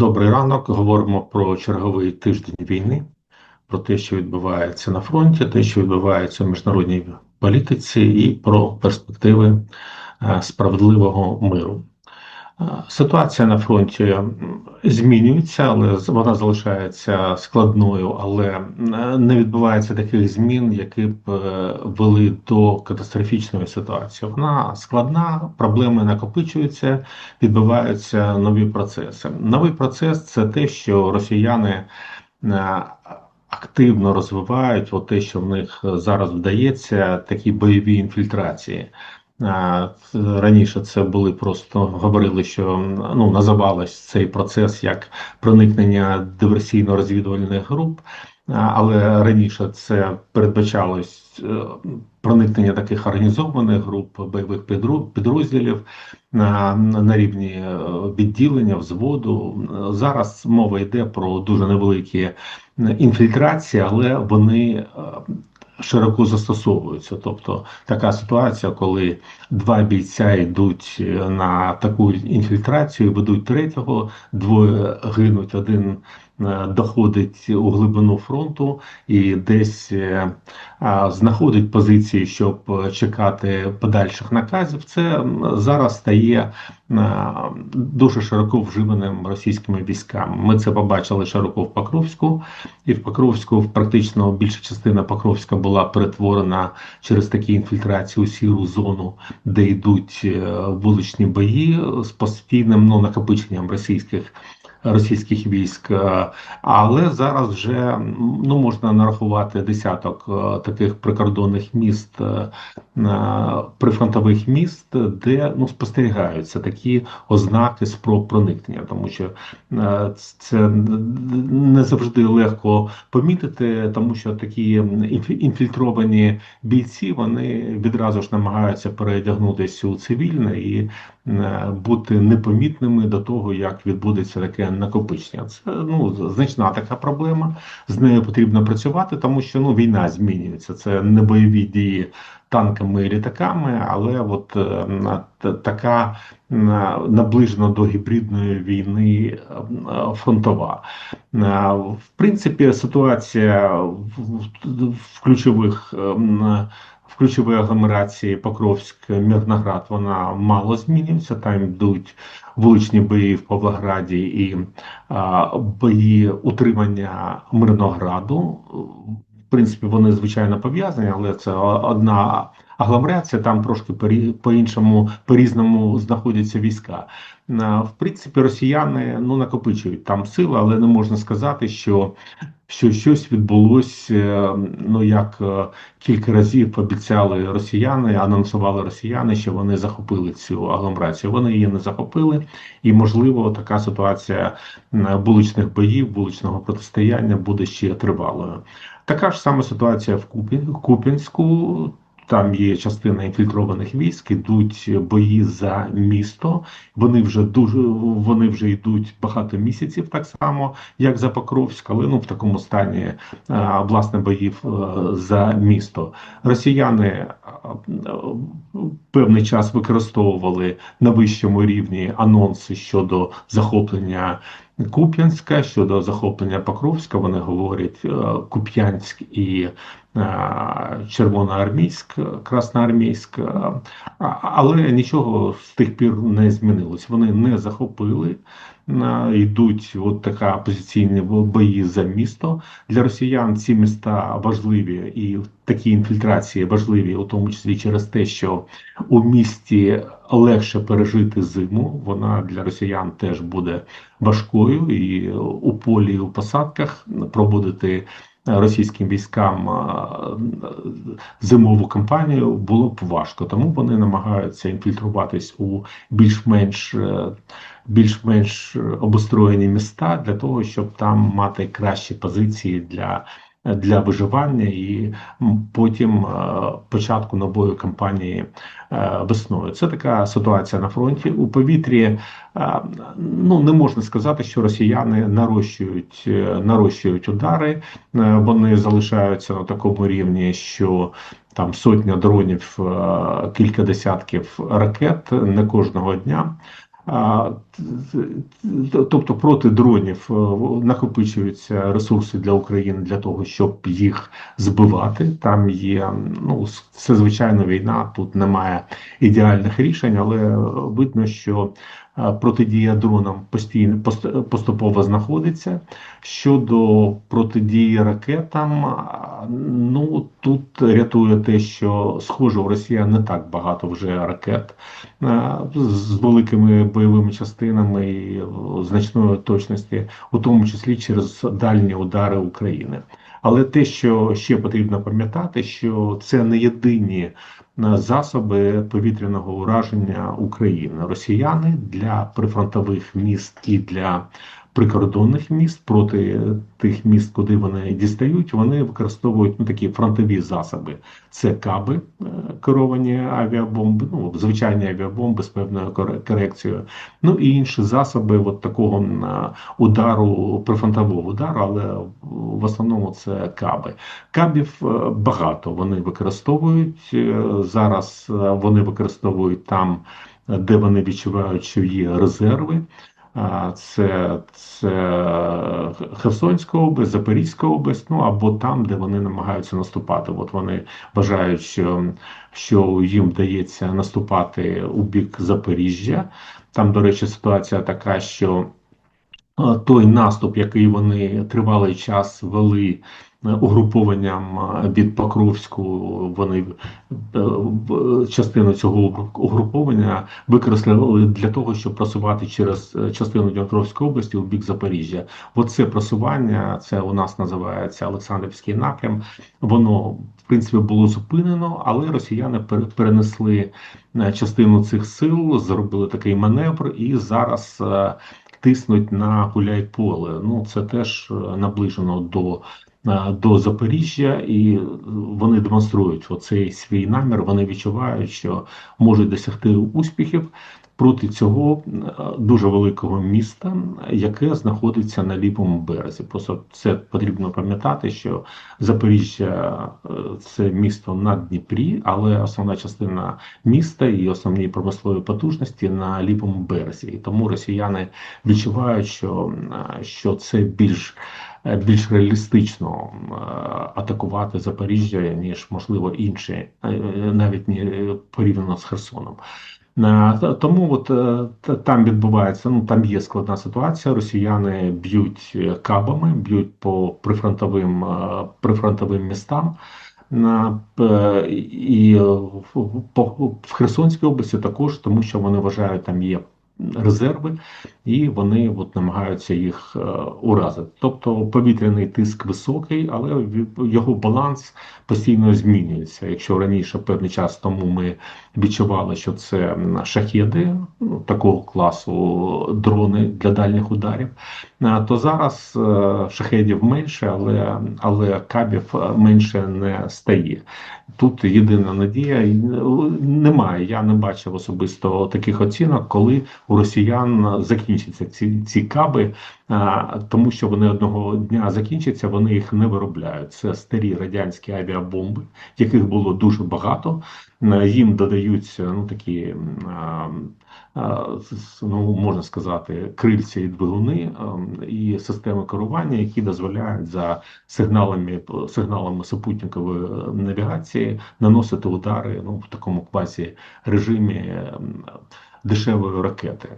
Добрий ранок. Говоримо про черговий тиждень війни, про те, що відбувається на фронті, те, що відбувається в міжнародній політиці, і про перспективи е, справедливого миру. Е, ситуація на фронті змінюється, але вона залишається складною, але е, не відбувається таких змін, які б вели до катастрофічної ситуації. Вона складна, проблеми накопичуються, відбуваються нові процеси. Новий процес це те, що росіяни. Активно розвивають от те, що в них зараз вдається, такі бойові інфільтрації. Раніше це були просто говорили, що ну називалось цей процес як проникнення диверсійно-розвідувальних груп, але раніше це передбачалось е, проникнення таких організованих груп бойових підрозділів на, на рівні е, відділення, взводу. Зараз мова йде про дуже невеликі інфільтрації, але вони е, широко застосовуються. Тобто така ситуація, коли два бійця йдуть е, на таку інфільтрацію, ведуть третього, двоє гинуть, один доходить у глибину фронту і десь е, знаходить позиції, щоб чекати подальших наказів. Це зараз стає дуже широко вживаним російськими військами. Ми це побачили широко в Покровську, і в Покровську практично більша частина Покровська була перетворена через такі інфільтрації у сіру зону, де йдуть е, вуличні бої з постійним ну, накопиченням російських російських військ, е, але зараз вже ну можна нарахувати десяток е, таких прикордонних міст е, прифронтових міст, де ну спостерігаються такі ознаки спроб проникнення, тому що це не завжди легко помітити, тому що такі інфільтровані бійці вони відразу ж намагаються переодягнутися у цивільне і бути непомітними до того, як відбудеться таке накопичення. Це ну значна така проблема. З нею потрібно працювати, тому що ну війна змінюється. Це не бойові дії танками і літаками, але от е, така наближена до гібридної війни е, фронтова. Е, в принципі, ситуація в ключових в ключовій агломерації Покровськ, Мирноград, вона мало змінюється. Там йдуть вуличні бої в Павлограді і а, бої утримання Мирнограду. В принципі, вони звичайно пов'язані, але це одна агломерація, там трошки по-іншому, по-різному знаходяться війська. В принципі, росіяни ну накопичують там сили, але не можна сказати, що що щось відбулося, е, ну як е, кілька разів обіцяли росіяни, анонсували росіяни, що вони захопили цю агломерацію. Вони її не захопили, і можливо така ситуація вуличних боїв, вуличного протистояння буде ще тривалою. Така ж сама ситуація в Купінську. Там є частина інфільтрованих військ, ідуть бої за місто. Вони вже дуже вони вже йдуть багато місяців, так само як за Покровськ, але ну в такому стані власне боїв е, за місто. Росіяни е, певний час використовували на вищому рівні анонси щодо захоплення. Куп'янська щодо захоплення Покровська, вони говорять е, Куп'янськ і Е, Червоноармійськ, Красноармійськ, е, але нічого з тих пір не змінилось. Вони не захопили. Е, йдуть от така позиційні бої за місто для росіян. Ці міста важливі і такі інфільтрації важливі, у тому числі через те, що у місті легше пережити зиму. Вона для росіян теж буде важкою, і у полі у посадках проводити російським військам зимову кампанію було б важко, тому вони намагаються інфільтруватись у більш-менш е, більш-менш обустроєні міста для того, щоб там мати кращі позиції для для виживання і потім е, початку нової кампанії е, весною. Це така ситуація на фронті. У повітрі е, ну не можна сказати, що росіяни нарощують нарощують удари, вони залишаються на такому рівні, що там сотня дронів, кілька десятків ракет не кожного дня. Тобто проти дронів е, накопичуються ресурси для України для того, щоб їх збивати. Там є ну це звичайно війна. Тут немає ідеальних рішень, але видно, що протидія дронам постійно поступово знаходиться. Щодо протидії ракетам, ну тут рятує те, що схоже у Росіян не так багато вже ракет з великими бойовими частинами і значної точності, у тому числі через дальні удари України. Але те, що ще потрібно пам'ятати, що це не єдині засоби повітряного ураження України. Росіяни для прифронтових міст і для прикордонних міст проти тих міст, куди вони дістають, вони використовують ну, такі фронтові засоби. Це каби е, керовані авіабомби, ну звичайні авіабомби з певною корекцією. Ну і інші засоби от такого удару прифронтового удару, але в основному це каби. Кабів е, багато вони використовують е, зараз. Вони використовують там, де вони відчувають, що є резерви. Це це Херсонська область, Запорізька область, ну або там, де вони намагаються наступати. От вони вважають, що що їм вдається наступати у бік Запоріжжя. Там, до речі, ситуація така, що той наступ, який вони тривалий час вели угрупованням від Покровську вони е, частину цього угруповання використали для того, щоб просувати через е, частину Дніпровської області у бік Запоріжжя. Оце просування, це у нас називається Олександрівський напрям. Воно в принципі було зупинено, але росіяни перенесли е, частину цих сил, зробили такий маневр і зараз. Тиснуть на Гуляйполе. Ну це теж наближено до Е, до Запоріжжя, і вони демонструють оцей свій намір. Вони відчувають, що можуть досягти успіхів проти цього е, дуже великого міста, яке знаходиться на лівому березі. Просто це потрібно пам'ятати, що Запоріжжя е, це місто на Дніпрі, але основна частина міста і основні промислові потужності на лівому березі. І тому росіяни відчувають, що, що це більш Е, більш реалістично е, атакувати Запоріжжя, ніж можливо інші, е, навіть порівняно з Херсоном. Тому от там відбувається, ну там є складна ситуація. Росіяни б'ють кабами, б'ють по прифронтовим прифронтовим містам. І в Херсонській області також, тому що вони вважають, там є резерви, і вони от намагаються їх е, уразити. Тобто повітряний тиск високий, але його баланс постійно змінюється. Якщо раніше певний час тому ми відчували, що це шахеди ну, такого класу дрони для дальніх ударів, е, то зараз е, шахедів менше, але але кабів менше не стає. Тут єдина надія немає. Я не бачив особисто таких оцінок, коли у росіян закінчаться ці ці каби, тому що вони одного дня закінчаться, вони їх не виробляють. Це старі радянські авіабомби, яких було дуже багато. Їм додаються ну такі ну можна сказати, крильця і двигуни і системи керування, які дозволяють за сигналами сигналами супутникової навігації наносити удари ну в такому квазі режимі дешевої ракети,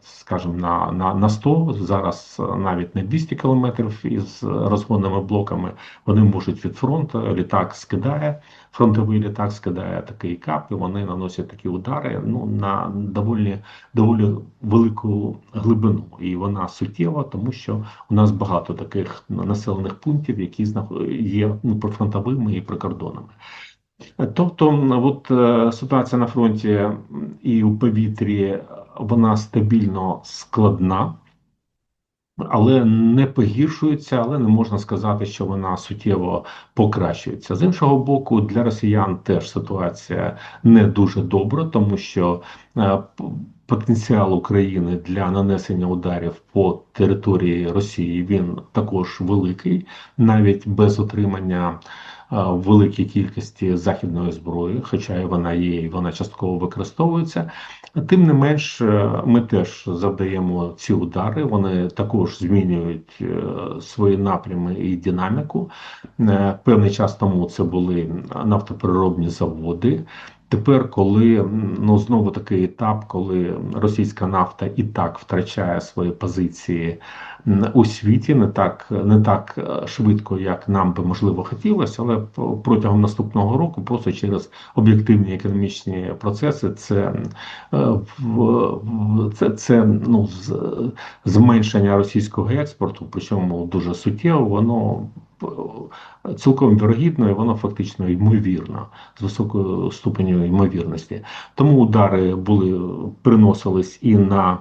скажімо, на на, на 100, зараз навіть не 200 кілометрів із розгонними блоками вони можуть від фронту, літак скидає, фронтовий літак скидає такий кап, і вони наносять такі удари ну, на доволі доволі велику глибину. І вона суттєва, тому що у нас багато таких населених пунктів, які є ну, прифронтовими і прикордонами. Тобто, от е, ситуація на фронті і у повітрі вона стабільно складна, але не погіршується, але не можна сказати, що вона суттєво покращується. З іншого боку, для росіян теж ситуація не дуже добра, тому що е, потенціал України для нанесення ударів по території Росії він також великий, навіть без отримання. В великій кількості західної зброї, хоча і вона є, і вона частково використовується. Тим не менш, ми теж завдаємо ці удари. Вони також змінюють свої напрями і динаміку. Певний час тому це були нафтопереробні заводи. Тепер, коли ну знову такий етап, коли російська нафта і так втрачає свої позиції у світі, не так не так е, швидко, як нам би можливо хотілося, але протягом наступного року, просто через об'єктивні економічні процеси, це е, це, це ну зменшення російського експорту, причому дуже суттєво, воно цілком вірогідно і воно фактично ймовірно з високою ступеню ймовірності. Тому удари були приносились і на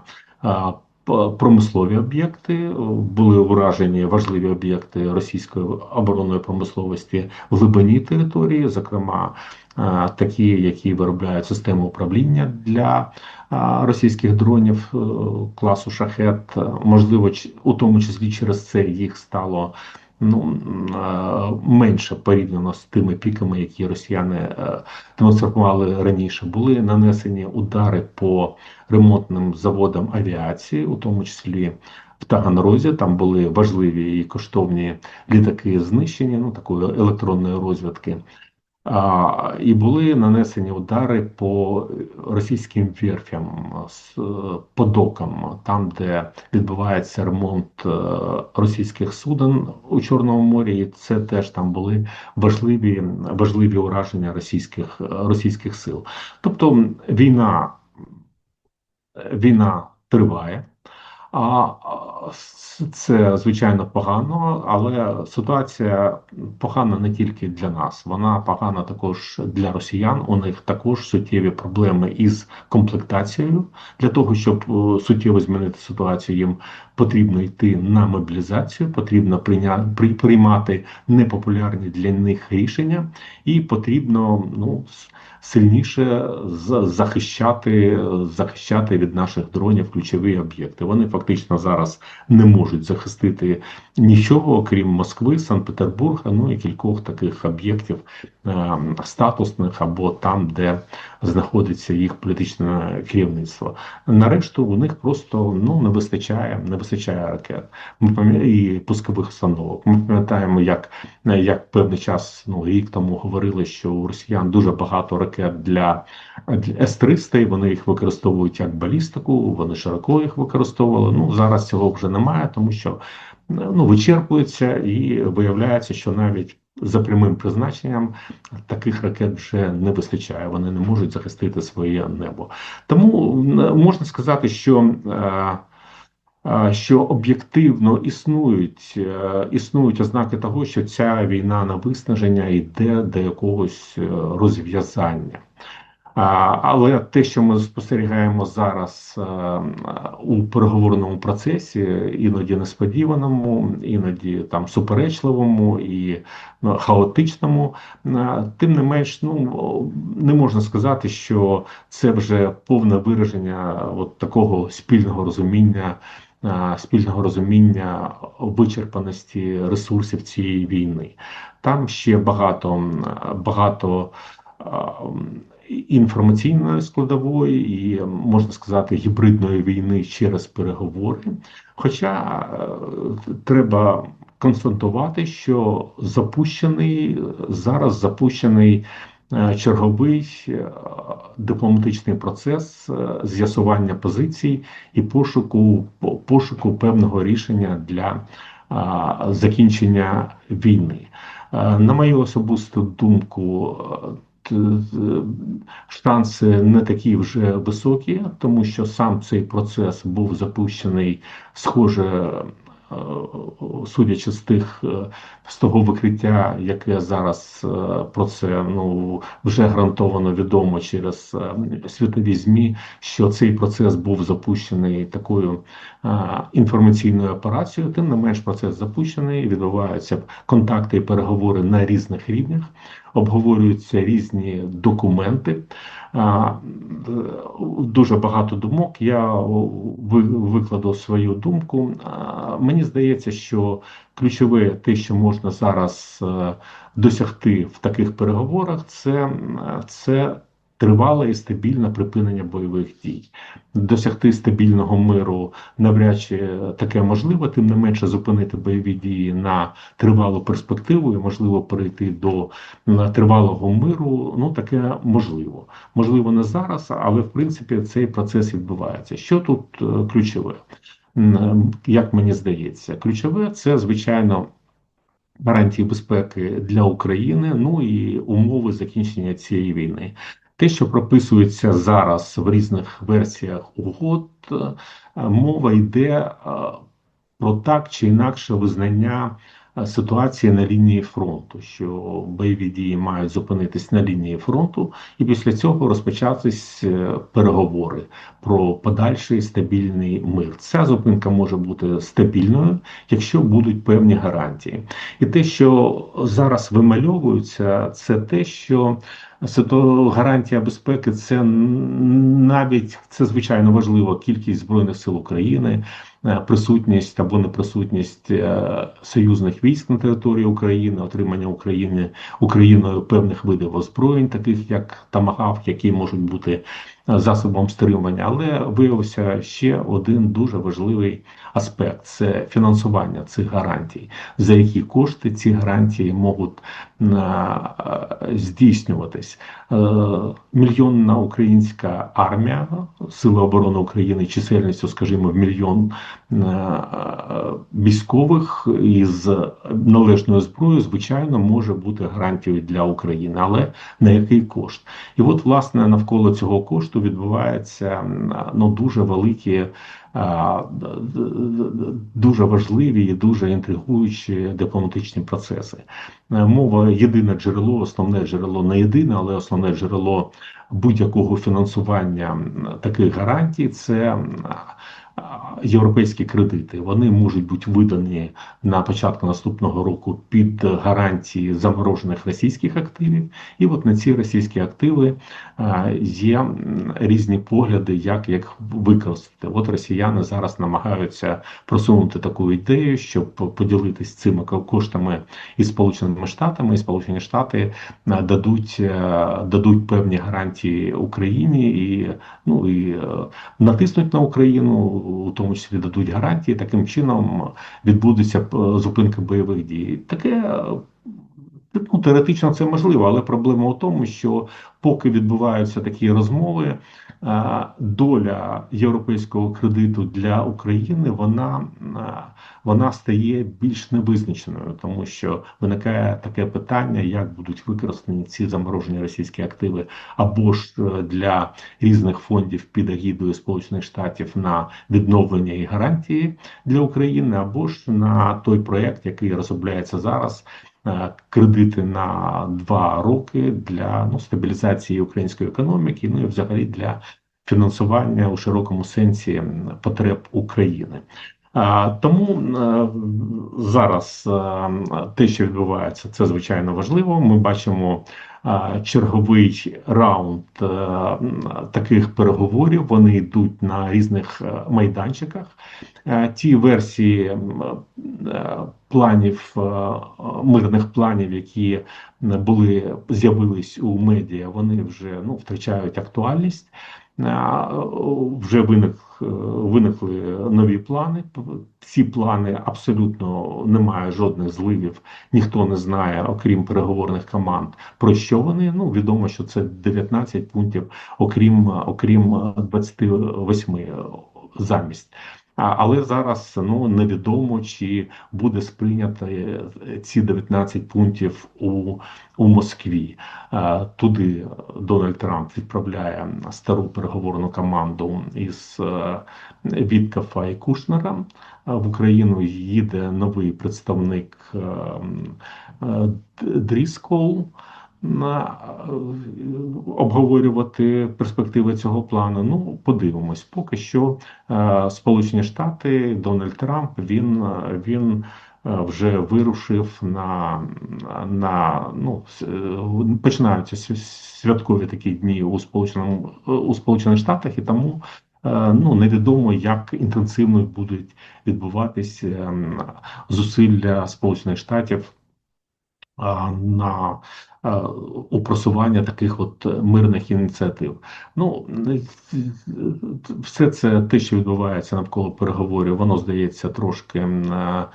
промислові об'єкти, були вражені важливі об'єкти російської оборонної промисловості в глибині території, зокрема такі, які виробляють систему управління для російських дронів е, класу шахет, можливо, у тому числі через це їх стало ну менше порівняно з тими піками, які росіяни е, демонстрували раніше. Були нанесені удари по ремонтним заводам авіації, у тому числі. В Таганрозі там були важливі і коштовні літаки знищені, ну такої електронної розвідки. І були нанесені удари по російським верфям, по докам, там, де відбувається ремонт е, російських суден у Чорному морі, і це теж там були важливі важливі ураження російських російських сил. Тобто війна, війна триває. А це звичайно погано, але ситуація погана не тільки для нас, вона погана також для росіян. У них також суттєві проблеми із комплектацією. Для того щоб е, суттєво змінити ситуацію, їм потрібно йти на мобілізацію, потрібно приймати непопулярні для них рішення, і потрібно ну сильніше захищати захищати від наших дронів ключові об'єкти. Вони фактично зараз не можуть захистити нічого, окрім Москви, Санкт-Петербурга, ну і кількох таких об'єктів е, статусних або там, де знаходиться їх політичне керівництво. Нарешту у них просто ну не вистачає, не вистачає ракет. І пускових установок. Ми пам'ятаємо, як як певний час, ну рік тому говорили, що у росіян дуже багато ракет для, для С-300, вони їх використовують як балістику. Вони широко їх використовували. Ну зараз цього вже немає, тому що ну вичерпується і виявляється, що навіть за прямим призначенням таких ракет вже не вистачає, вони не можуть захистити своє небо. Тому можна сказати, що е, що об'єктивно існують е, існують ознаки того, що ця війна на виснаження йде до якогось розв'язання. Але те, що ми спостерігаємо зараз е, у переговорному процесі, іноді несподіваному, іноді там суперечливому і ну, хаотичному, е, тим не менш, ну не можна сказати, що це вже повне вираження от такого спільного розуміння. Е, спільного розуміння вичерпаності ресурсів цієї війни там ще багато багато інформаційної складової і можна сказати гібридної війни через переговори. Хоча е, треба констатувати, що запущений зараз запущений е, черговий е, дипломатичний процес з'ясування позицій і пошуку пошуку певного рішення для закінчення війни. На мою особисту думку, Е, шанси не такі вже високі, тому що сам цей процес був запущений схоже. Е, судячи з тих е, з того викриття, яке зараз про це ну вже гарантовано відомо через світові змі, що цей процес був запущений такою інформаційною операцією, тим не менш процес запущений, відбуваються контакти і переговори на різних рівнях. Обговорюються різні документи. Дуже багато думок. Я ви- викладу свою думку. Мені здається, що ключове те, що можна зараз е, досягти в таких переговорах, це, це тривале і стабільне припинення бойових дій. Досягти стабільного миру навряд чи таке можливо, тим не менше зупинити бойові дії на тривалу перспективу і можливо перейти до тривалого миру. Ну таке можливо. Можливо, не зараз, але в принципі цей процес відбувається. Що тут е, ключове? Як мені здається, ключове це звичайно гарантії безпеки для України, ну і умови закінчення цієї війни. Те, що прописується зараз в різних версіях угод, е, мова йде е, про так чи інакше визнання ситуації на лінії фронту, що бойові дії мають зупинитись на лінії фронту, і після цього розпочатись е, переговори про подальший стабільний мир. Ця зупинка може бути стабільною, якщо будуть певні гарантії. І те, що зараз вимальовується, це те, що сито- гарантія безпеки це навіть це звичайно важливо кількість збройних сил України, присутність або неприсутність е, союзних військ на території України, отримання України Україною певних видів озброєнь, таких як Тамагавк, які можуть бути е, засобом стримування. Але виявився ще один дуже важливий аспект це фінансування цих гарантій, за які кошти ці гарантії можуть здійснюватись. Е, Мільйонна українська армія, Сили оборони України чисельністю, скажімо, в мільйон військових із належною зброєю, звичайно, може бути гарантією для України, але на який кошт? І от, власне, навколо цього кошту відбуваються м, ну, дуже великі. д- Дуже важливі і дуже інтригуючі дипломатичні процеси. Е, Мова єдине джерело, основне джерело не єдине, але основне джерело будь-якого фінансування таких гарантій це європейські кредити. Вони можуть бути видані на початку наступного року під гарантії заморожених російських активів. І от на ці російські активи є різні погляди, як їх використати. От росіяни зараз намагаються просунути таку ідею, щоб поділитись цими коштами із Сполученими Штатами, і Сполучені Штати е, дадуть, е, дадуть певні гарантії Україні і ну і е, натиснуть на Україну, у тому числі дадуть гарантії. Таким чином відбудеться е, зупинка бойових дій. Таке е, ну, теоретично це можливо, але проблема у тому, що поки відбуваються такі розмови, е, доля європейського кредиту для України вона, е, вона стає більш невизначеною, тому що виникає таке питання, як будуть використані ці заморожені російські активи, або ж е, для різних фондів під агідою Сполучених Штатів на відновлення і гарантії для України, або ж на той проект, який розробляється зараз. Е, Кредити на два роки для ну, стабілізації української економіки, ну і взагалі для фінансування у широкому сенсі потреб України. Тому е, зараз е, те, що відбувається, це звичайно важливо. Ми бачимо е, черговий раунд е, таких переговорів. Вони йдуть на різних е, майданчиках. Е, Ті версії планів мирних планів, які були з'явились у медіа, вони вже ну втрачають актуальність. А, Вже виник, е, виникли нові плани. Ці плани абсолютно немає жодних зливів, ніхто не знає, окрім переговорних команд, про що вони. Ну відомо, що це 19 пунктів, окрім окрім 28 замість. Але зараз ну невідомо, чи буде сприйнято е, ці 19 пунктів у, у Москві. Туди Дональд Трамп відправляє стару переговорну команду із е, Віткафа і Кушнера. В Україну їде новий представник е, е, Дріскол на е, обговорювати перспективи цього плану. Ну, подивимось, поки що е, Сполучені Штати, Дональд Трамп він, е, він вже вирушив на, на ну, е, починаються святкові такі дні у Сполученому у Сполучених Штатах, і тому е, ну невідомо, як інтенсивно будуть відбуватись ем, зусилля Сполучених Штатів на а, у таких от мирних ініціатив. Ну е, все це те, що відбувається навколо переговорів, воно здається трошки, е,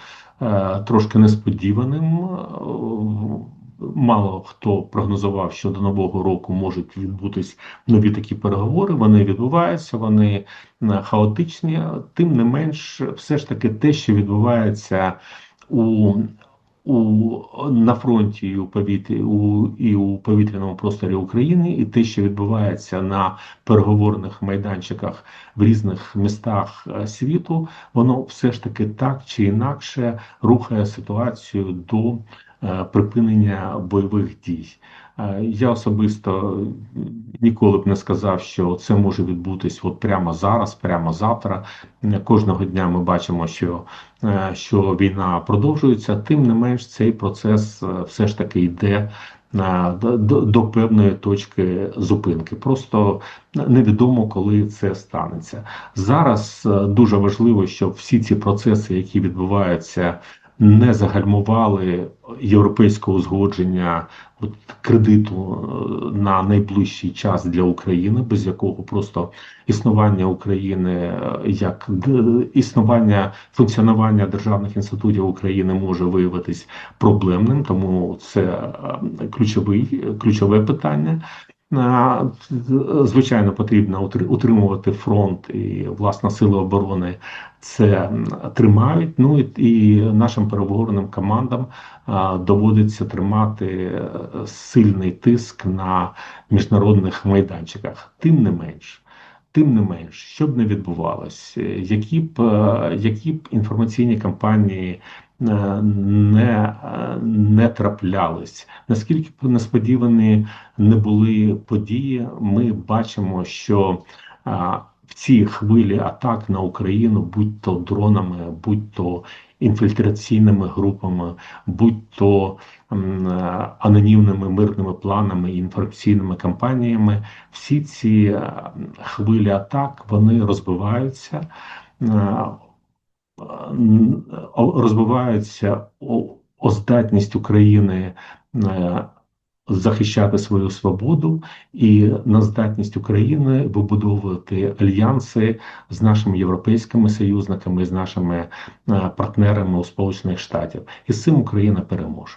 е, трошки несподіваним. Е, Мало хто прогнозував, що до нового року можуть відбутись нові такі переговори. Вони відбуваються, вони е, хаотичні. Тим не менш, все ж таки, те, що відбувається у у на фронті і у повітрі у і у повітряному просторі України, і те, що відбувається на переговорних майданчиках в різних містах е, світу, воно все ж таки так чи інакше рухає ситуацію до припинення бойових дій. Е, Я особисто ніколи б не сказав, що це може відбутись от прямо зараз, прямо завтра. Е, Кожного дня ми бачимо, що е, що війна продовжується, тим не менш цей процес е, все ж таки йде е, до, до, певної точки зупинки. Просто невідомо, коли це станеться. Зараз е, дуже важливо, щоб всі ці процеси, які відбуваються, не загальмували європейського узгодження от, кредиту е, на найближчий час для України, без якого просто існування України е, як існування функціонування державних інститутів України може виявитись проблемним, тому це е, ключовий ключове питання. Звичайно, потрібно утримувати фронт і власне сили оборони це тримають. Ну і, нашим переговорним командам доводиться тримати е, сильний тиск на міжнародних майданчиках. Тим не менш. Тим не менш, що б не відбувалось, е, які б е, які б інформаційні кампанії не, е, не траплялись, наскільки б несподівані не були події, ми бачимо, що а, в цій хвилі атак на Україну, будь то дронами, будь то інфільтраційними групами, будь то м, е, анонімними мирними планами і інформаційними кампаніями, всі ці е, хвилі атак вони розбиваються. Е, м, о- Розбиваються о, о здатність України е, захищати свою свободу і на здатність України вибудовувати альянси з нашими європейськими союзниками, з нашими е, партнерами у Сполучених Штатів. І з цим Україна переможе.